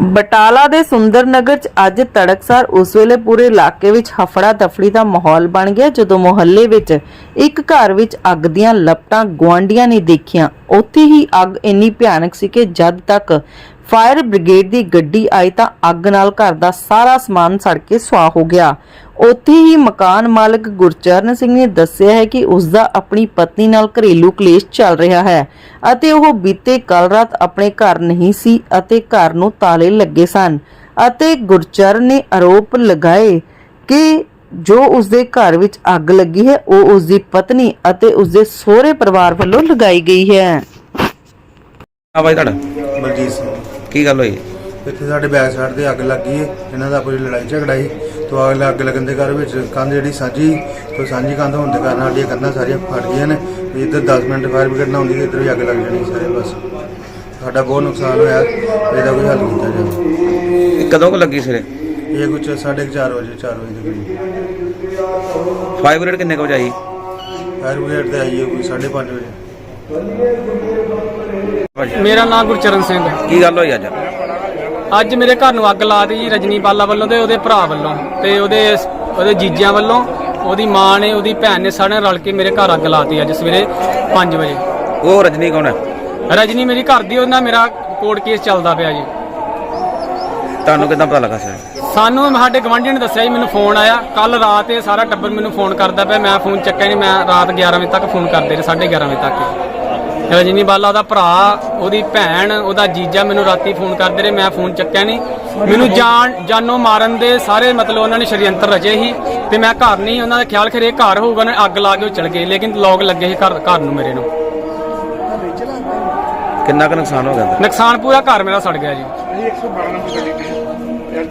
ਬਟਾਲਾ ਦੇ ਸੁੰਦਰ ਨਗਰ 'ਚ ਅੱਜ ਤੜਕਸਾਰ ਉਸ ਵੇਲੇ ਪੂਰੇ ਇਲਾਕੇ ਵਿੱਚ ਹਫੜਾ ਦਫੜੀ ਦਾ ਮਾਹੌਲ ਬਣ ਗਿਆ, ਜਦੋਂ ਮੁਹੱਲੇ ਵਿੱਚ ਇੱਕ ਘਰ ਵਿੱਚ ਅੱਗ ਦੀਆਂ ਲਪਟਾਂ ਗੁਆਂਢੀਆਂ ਨੇ ਦੇਖੀਆਂ। ਉੱਥੇ ਹੀ ਅੱਗ ਇੰਨੀ ਭਿਆਨਕ ਸੀ ਕਿ ਜਦ ਤੱਕ ਫਾਇਰ ਬ੍ਰਿਗੇਡ ਦੀ ਗੱਡੀ ਆਈ ਤਾਂ ਅੱਗ ਨਾਲ ਘਰ ਦਾ ਸਾਰਾ ਸਮਾਨ ਸੜ ਕੇ ਸੁਆਹ ਹੋ ਗਿਆ। ਉੱਥੇ ਹੀ ਮਕਾਨ ਮਾਲਕ ਗੁਰਚਰਨ ਸਿੰਘ ਨੇ ਦੱਸਿਆ ਹੈ ਕਿ ਉਸ ਦਾ ਆਪਣੀ ਪਤਨੀ ਨਾਲ ਘਰੇਲੂ ਕਲੇਸ਼ ਚੱਲ ਰਿਹਾ ਹੈ ਅਤੇ ਉਹ ਬੀਤੇ ਕੱਲ ਰਾਤ ਆਪਣੇ ਘਰ ਨਹੀਂ ਸੀ ਅਤੇ ਘਰ ਨੂੰ ਤਾਲੇ ਲੱਗੇ ਸਨ ਅਤੇ ਗੁਰਚਰਨ ਨੇ ਆਰੋਪ ਲਗਾਏ ਕਿ ਜੋ ਉਸ ਦੇ ਘਰ ਵਿੱਚ ਅੱਗ ਲੱਗੀ ਹੈ ਉਹ ਉਸ ਦੀ ਪਤਨੀ ਅਤੇ ਉਸ ਦੇ ਸਹੁਰੇ ਪਰਿਵਾਰ ਵੱਲੋਂ ਲਗਾਈ ਗਈ ਹੈ। ਆ ਬਾਈ ਤੁਹਾਡਾ? ਬਲਜੀਤ ਸਿੰਘ। ਕੀ ਗੱਲ ਹੋਈ? ਇੱਥੇ ਸਾਡੇ ਬੈਕ ਸਾਈਡ ਤੇ ਅੱਗ ਲੱਗੀ ਹੈ ਇਹਨਾਂ ਦਾ ਆਪਣੀ ਲੜਾਈ ਝਗੜਾ ਸੀ। ਤੋਂ ਅੱਗ ਅੱਗ ਲੱਗਣ ਦੇ ਘਰ ਵਿੱਚ ਕੰਧ ਜਿਹੜੀ ਸਾਂਝੀ ਤੋਂ ਸਾਂਝੀ ਕੰਧ ਹੋਣ ਦੇ ਕਾਰਨ ਸਾਡੀਆਂ ਕੰਧਾਂ ਸਾਰੀਆਂ ਫਟ ਗਈਆਂ ਨੇ। ਵੀ ਇੱਧਰ 10 ਮਿੰਟ ਫਾਇਰ ਬ੍ਰਿਗੇਡ ਨਾ ਹੁੰਦੀ ਤੇ ਇੱਧਰ ਵੀ ਅੱਗ ਲੱਗ ਜਾਣੀ ਸਾਰੇ ਬਸ। ਸਾਡਾ ਬਹੁਤ ਨੁਕਸਾਨ ਹੋਇਆ ਇਹਦਾ ਕੋਈ ਹੱਲ ਕੀਤਾ ਜਾਵੇ। ਇਹ ਕਦੋਂ ਕੁ ਲੱਗੀ ਸਿਰੇ ਇਹ ਕੁਝ 4:30 ਵਜੇ 4 ਵਜੇ ਦੇ ਕਰੀਬ। ਫਾਈਵ ਗ੍ਰੇਡ ਕਿੰਨੇ ਕੁ ਵਜੇ ਆਈ? ਫਾਇਰ ਬ੍ਰਿਗੇਡ ਤੇ ਆਈ ਹੈ ਕੋਈ 5:30 ਵਜੇ। ਮੇਰਾ ਨਾਮ ਗੁਰਚਰਨ ਸਿੰਘ। ਹੈ। ਕੀ ਗੱਲ ਹੋਈ ਅੱਜ? ਅੱਜ ਮੇਰੇ ਘਰ ਨੂੰ ਅੱਗ ਲਾ ਦਿੱਤੀ ਜੀ ਰਜਨੀ ਬਾਲਾ ਵੱਲੋਂ ਤੇ ਉਹਦੇ ਭਰਾ ਵੱਲੋਂ ਤੇ ਉਹਦੇ ਉਹਦੇ ਜੀਜਿਆਂ ਵੱਲੋਂ। ਉਹਦੀ ਮਾਂ ਨੇ ਉਹਦੀ ਭੈਣ ਨੇ ਸਾਰਿਆਂ ਰਲ ਕੇ ਮੇਰੇ ਘਰ ਅੱਗ ਲਾਤੀ ਅੱਜ ਸਵੇਰੇ 5 ਵਜੇ। ਉਹ ਰਜਨੀ ਕੌਣ ਹੈ? ਰਜਨੀ ਮੇਰੀ ਘਰ ਦੀ ਉਹਦੇ ਨਾਲ ਮੇਰਾ ਕੋਰਟ ਕੇਸ ਚੱਲਦਾ ਪਿਆ ਜੀ। ਤੁਹਾਨੂੰ ਕਿਦਾਂ ਪਤਾ ਲੱਗਾ ਸਰ? ਸਾਨੂੰ ਸਾਡੇ ਗਵਾਂਢੀ ਨੇ ਦੱਸਿਆ ਜੀ ਮੈਨੂੰ ਫੋਨ ਆਇਆ। ਕੱਲ ਰਾਤ ਇਹ ਸਾਰਾ ਟੱਬਰ ਮੈਨੂੰ ਫੋਨ ਕਰਦਾ ਪਿਆ ਮੈਂ ਫੋਨ ਚੱਕਿਆ ਨਹੀਂ ਮੈਂ ਰਾਤ 11 ਵਜੇ ਤੱਕ ਫੋਨ ਕਰਦੇ ਰਹੇ 11:30 ਵਜੇ ਤੱਕ। ਰਜਨੀ ਬਾਲਾ ਉਹਦਾ ਭਰਾ ਉਹਦੀ ਭੈਣ ਉਹਦਾ ਜੀਜਾ ਮੈਨੂੰ ਰਾਤੀ ਫੋਨ ਕਰਦੇ ਰਹੇ ਮੈਂ ਫੋਨ ਚੱਕਿਆ ਨਹੀਂ। ਮੈਨੂੰ ਜਾਨ ਜਾਨੋਂ ਮਾਰਨ ਦੇ ਸਾਰੇ ਮਤਲਬ ਉਹਨਾਂ ਨੇ ਸ਼ਰੀਅੰਤਰ ਰਚੇ ਸੀ ਤੇ ਮੈਂ ਘਰ ਨਹੀਂ ਉਹਨਾਂ ਦਾ ਖਿਆਲ ਖਰੇ ਘਰ ਹੋਊਗਾ ਉਹਨੇ ਅੱਗ ਲਾ ਕੇ ਉਹ ਚਲ ਗਏ ਲੇਕਿਨ ਲੋਕ ਲੱਗੇ ਸੀ ਘਰ ਘਰ ਨੂੰ ਮੇਰੇ ਨੂੰ। ਕਿੰਨਾ ਕੁ ਨੁਕਸਾਨ ਹੋ ਗਿਆ? ਨੁਕਸਾਨ ਪੂਰਾ ਘਰ ਮੇਰਾ ਸੜ ਗਿਆ ਜੀ।